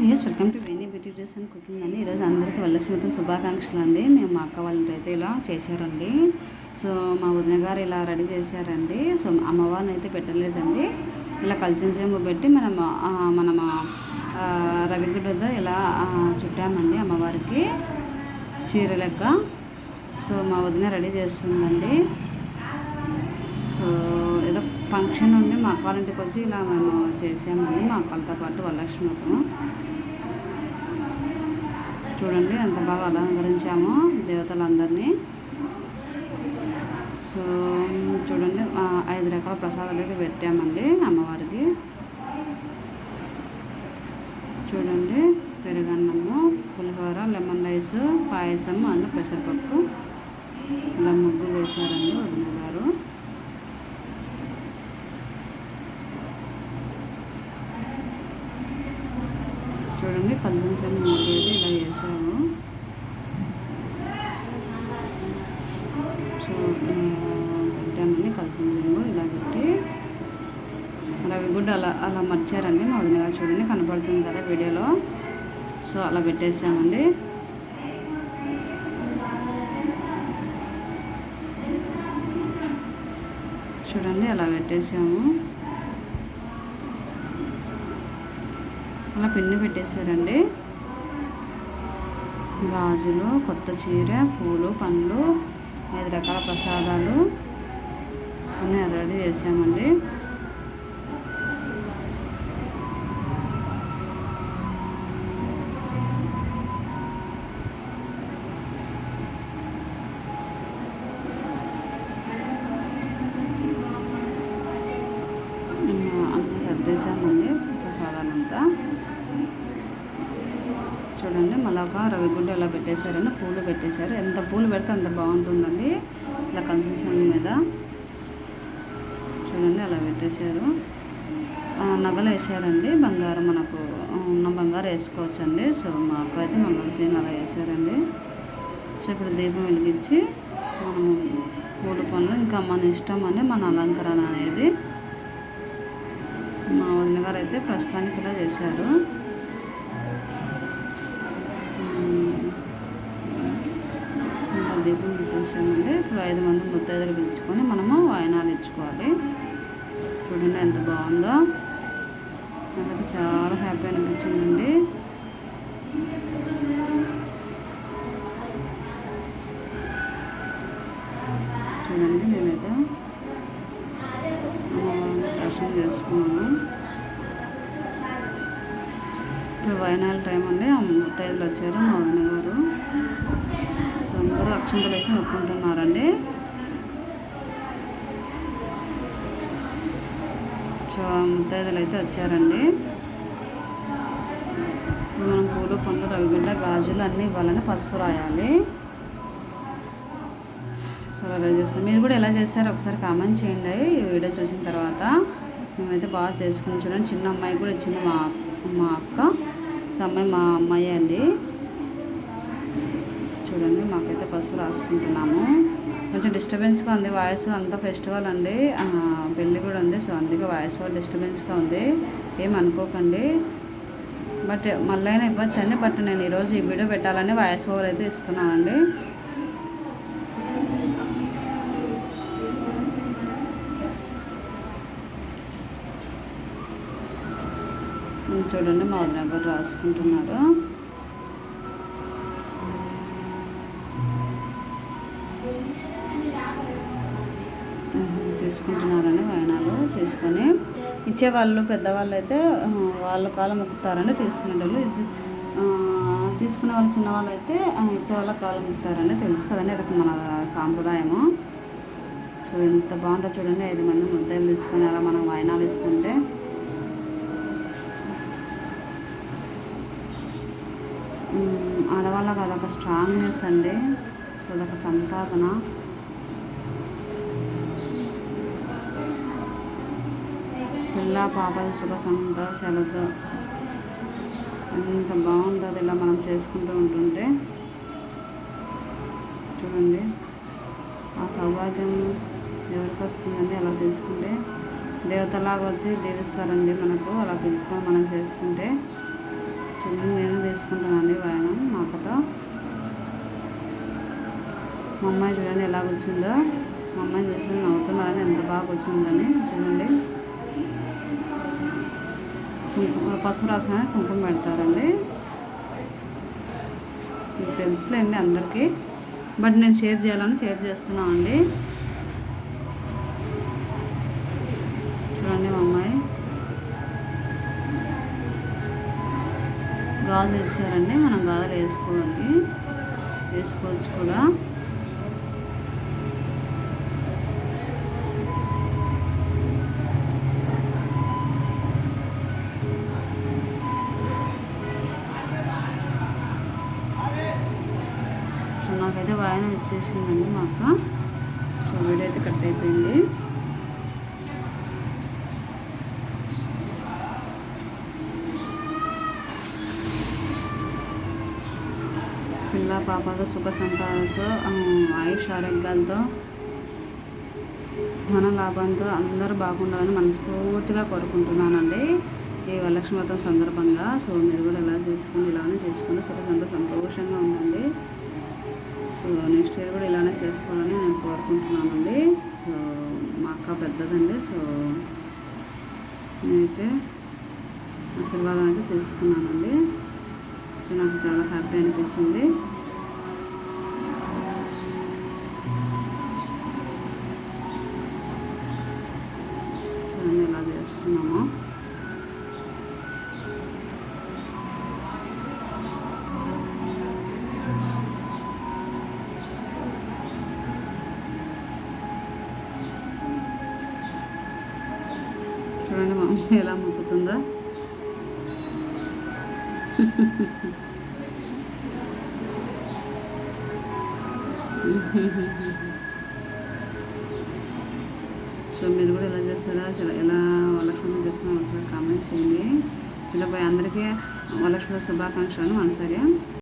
వియస్ welcome to Venni beauty dress and cooking అండి. ఈరోజు అందరికీ వరలక్ష్మితో శుభాకాంక్షలు అండి. మేము మా అక్క వాళ్ళ అయితే ఇలా చేశారండి. సో మా వదిన గారు ఇలా రెడీ చేశారండి. సో అమ్మవారిని అయితే పెట్టలేదండి. ఇలా కలిసిన ఏమో పెట్టి మనం ఆ, మనం రవిగుడ్డతో ఇలా చుట్టామండి అమ్మవారికి చీర లెక్క. సో మా వదిన రెడీ చేస్తుందండి. సో ఏదో ఫంక్షన్ ఉండి మా అక్క వాళ్ళ ఇంటికి వచ్చి ఇలా మేము చేసామండి మా అక్కలతో పాటు వరలక్ష్మి చూడండి ఎంత బాగా అలంకరించామో దేవతలందరినీ. సో చూడండి ఐదు రకాల ప్రసాదాలు అయితే పెట్టామండి అమ్మవారికి. చూడండి పెరుగన్నము పులిహోర లెమన్ రైస్ పాయసం అండ్ పెసరపప్పు. ఇలా ముగ్గు వేశారండి వదిన గారు. చూడండి కల్పించిన ముగ్గు ఇలా వేసాము సో పెట్టామండి కల్పించము ఇలా పెట్టి. రవి గుడ్డ అలా అలా మర్చారండి. మా వదిన గారు చూడండి కనపడుతుంది కదా వీడియోలో. సో అలా పెట్టేసామండి. చూడండి అలా పెట్టేసాము. అలా పిండి పెట్టేశారండి. గాజులు కొత్త చీర పూలు పండ్లు ఐదు రకాల ప్రసాదాలు అన్నీ రెడీ చేసామండి అన్నీ సర్దేశామండి. చూడండి మళ్ళీ ఒక రవిగుడ్డ ఇలా పెట్టేశారండి పూలు పెట్టేశారు. ఎంత పూలు పెడితే అంత బాగుంటుందండి. ఇలా కన్సిస్టెన్సీ మీద చూడండి అలా పెట్టేశారు. నగలు వేసారండి. బంగారం మనకు ఉన్న బంగారం వేసుకోవచ్చండి. సో మా అక్క అయితే మమ్మల్ని చైన్ అలా వేసారండి. సో ఇప్పుడు దీపం వెలిగించి మనము పూల పనులు ఇంకా మన ఇష్టం అండి మన అలంకరణ అనేది మా వదిన గారు అయితే ప్రస్తుతానికి ఇలా చేశారు. దీపం పెట్టేసామండి ఇప్పుడు ఐదు మంది ముత్తైదులు పిలుచుకొని మనము వాయనాలు ఇచ్చుకోవాలి. చూడండి ఎంత బాగుందో. నాకైతే చాలా హ్యాపీ అనిపించిందండి. చూడండి నేనైతే దర్శనం చేసుకున్నాను. ఇప్పుడు వైనాల టైం అండి. ముత్తైదులు వచ్చారు మా వదిన గారు. అందరూ అక్షంతలు వేసి మొక్కుంటున్నారండి. సో ముత్తైదులు అయితే వచ్చారండి. మనం పూలు పండ్లు రవిగుడ్డ గాజులు అన్నీ ఇవ్వాలని పసుపు రాయాలి. సో అలా చేస్తాం. మీరు కూడా ఎలా చేస్తారో ఒకసారి కామెంట్ చేయండి. ఈ వీడియో చూసిన తర్వాత మేమైతే బాగా చేసుకుని చూడండి. చిన్న అమ్మాయి కూడా ఇచ్చింది మా మా అక్క. సో అమ్మాయి మా అమ్మాయి అండి. చూడండి మాకైతే పసుపు రాసుకుంటున్నాము. కొంచెం డిస్టర్బెన్స్గా ఉంది వాయిస్ అంతా ఫెస్టివల్ అండి. పెళ్ళి కూడా ఉంది సో అందుకే వాయిస్ కూడా డిస్టర్బెన్స్గా ఉంది. ఏం అనుకోకండి. బట్ మళ్ళీ ఇవ్వచ్చు ఇవ్వచ్చండి బట్ నేను ఈరోజు ఈ వీడియో పెట్టాలని వాయిస్ ఓవర్ అయితే ఇస్తున్నానండి. చూడండి మా దగ్గర రాసుకుంటున్నారు. తీసుకుంటున్నారని తీసుకుంటున్నారండి వాయనాలు తీసుకొని ఇచ్చేవాళ్ళు పెద్దవాళ్ళు అయితే వాళ్ళు కాలం మొక్కుతారండి తీసుకునే వాళ్ళు తీసుకునే వాళ్ళు చిన్నవాళ్ళు అయితే ఇచ్చేవాళ్ళ కాలం మొక్కుతారండి తెలుసు కదండి ఇది మన సాంప్రదాయము. సో ఎంత బాగుంటుందో చూడండి ఐదు మంది ముద్దలు తీసుకొని అలా మనం వాయనాలు ఇస్తుంటే. ఆడవాళ్ళకి అదొక స్ట్రాంగ్నెస్ అండి. సో అదొక సంపాదన పిల్ల పాప సుఖ సంతోషాలతో ఎంత బాగుంటుంది ఇలా మనం చేసుకుంటూ ఉంటుంటే. చూడండి ఆ సౌభాగ్యం ఎవరికి వస్తుందండి? అలా తెలుసుకుంటే. దేవతలాగా వచ్చి దీవిస్తారండి మనకు అలా పిలుచుకొని మనం చేసుకుంటే. చూడండి నేను తీసుకుంటానండి వాయనం మా అక్కతో మా అమ్మాయి చూడండి ఎలా కూర్చుందో. మా అమ్మాయి చూసి నవ్వుతున్నారని ఎంత బాగా కూర్చుందని. చూడండి. కుంకుమ పసుపు రాసుకొని కుంకుమ పెడతారండి. మీకు తెలుసులేండి అందరికీ. బట్ నేను షేర్ చేయాలని షేర్ చేస్తున్నాను అండి చూడండి మా అమ్మాయి. గాజులు ఇచ్చారండి మనం గాజులు వేసుకోవాలి. వేసుకోవచ్చు కూడా. వాయన వచ్చేసిందండి మా అక్క సో వీడియో అయితే కట్ అయిపోయింది. పిల్ల పాపతో సుఖ సంపాదతో ఆయుష్ ఆరోగ్యాలతో ధన లాభంతో అందరూ బాగుండాలని మనస్ఫూర్తిగా కోరుకుంటున్నానండి. ఈ వరలక్ష్మి వ్రతం సందర్భంగా. సో మీరు కూడా ఎలా చేసుకుని ఇలానే చేసుకుని సుఖ సంతోషంగా ఉండండి. సో నెక్స్ట్ ఇయర్ కూడా ఇలానే చేసుకోవాలని నేను కోరుకుంటున్నానండి. సో మా అక్క పెద్దదండి. సో నేనైతే ఆశీర్వాదం అయితే తెలుసుకున్నానండి సో నాకు చాలా హ్యాపీ అనిపించింది. చూడండి ఎలా చేసుకున్నామో. చూడండి మమ్మీ ఎలా మొక్కుతుందా సో మీరు కూడా ఎలా చేస్తారా? అసలు ఎలా వరలక్ష్మి చేసుకుని ఒకసారి కామెంట్ చేయండి. ఇలా పోయి అందరికీ వరలక్ష్మి శుభాకాంక్షలు మనసారి?